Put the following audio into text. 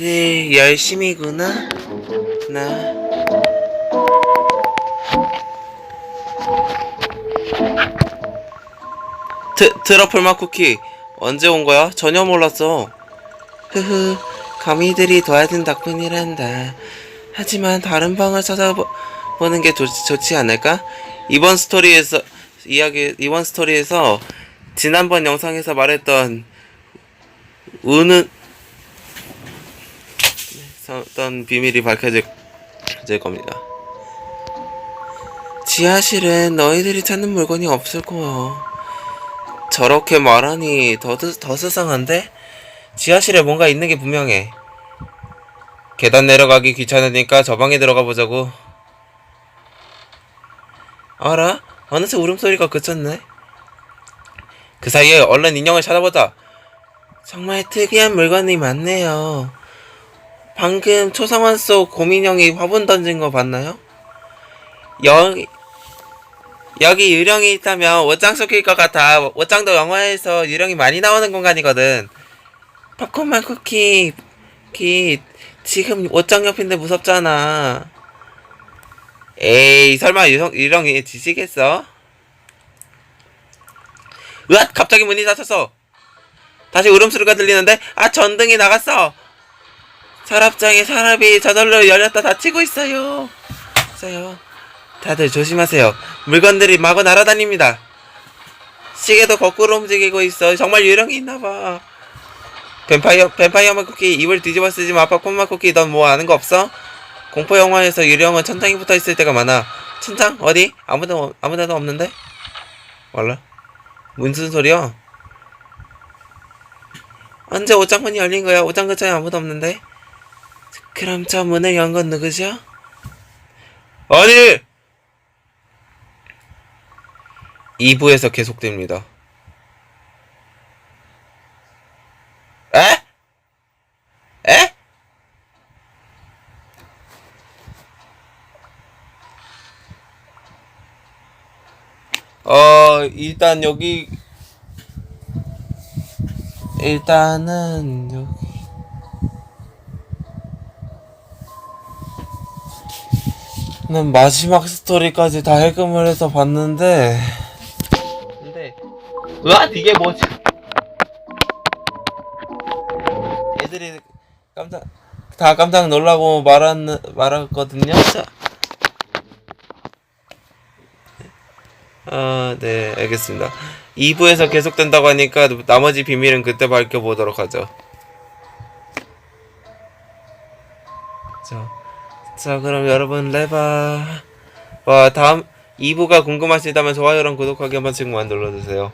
네, 열심히구나. 나. 트, 트러플 맛 쿠키 언제 온 거야? 전혀 몰랐어. 흐흐, 거미들이 도와준 덕분이란다. 하지만 다른 방을 찾아보는 게 좋, 좋지 않을까? 이번 스토리에서 이야기 이번 스토리에서 지난번 영상에서 말했던 우는 어떤 비밀이 밝혀질 질 겁니다. 지하실엔 너희들이 찾는 물건이 없을 거야. 저렇게 말하니 더, 드- 더 수상한데? 지하실에 뭔가 있는 게 분명해. 계단 내려가기 귀찮으니까 저 방에 들어가 보자고. 알아? 어느새 울음소리가 그쳤네. 그 사이에 얼른 인형을 찾아보자. 정말 특이한 물건이 많네요. 방금 초상화 속 곰인형이 화분 던진 거 봤나요? 여기 여기 유령이 있다면 옷장 속일 것 같아. 옷장도 영화에서 유령이 많이 나오는 공간이거든. 팝콘만 쿠키, 키 지금 옷장 옆인데 무섭잖아. 에이 설마 유령, 유령이 지시겠어? 으앗 갑자기 문이 닫혔어. 다시 울음소리가 들리는데 아 전등이 나갔어. 서랍장에 서랍이 저절로 열렸다 닫히고 있어요. 있어요. 다들 조심하세요. 물건들이 마구 날아다닙니다. 시계도 거꾸로 움직이고 있어. 정말 유령이 있나봐. 뱀파이어 뱀파이어 맛 쿠키 입을 뒤집어 쓰지 마. 아빠 콧맛 쿠키 넌 뭐 아는 거 없어? 공포 영화에서 유령은 천장에 붙어 있을 때가 많아. 천장 어디? 아무도 아무데도 없는데? 몰라. 무슨 소리야? 언제 옷장 문이 열린 거야? 옷장 근처에 아무도 없는데? 그럼 저 문을 연 건 누구죠? 아니! 2부에서 계속됩니다. 에? 에? 어, 일단 여기 일단은 여기. 난 마지막 스토리까지 다 해금을 해서 봤는데. 근데 으아 이게 뭐지? 애들이 깜짝 다 깜짝 놀라고 말한 말했거든요? 자. 아, 네, 알겠습니다. 2부에서 계속된다고 하니까 나머지 비밀은 그때 밝혀보도록 하죠. 자, 자, 그럼 여러분, 레바. 와, 다음 2부가 궁금하시다면 좋아요랑 구독하기 한 번씩만 눌러주세요.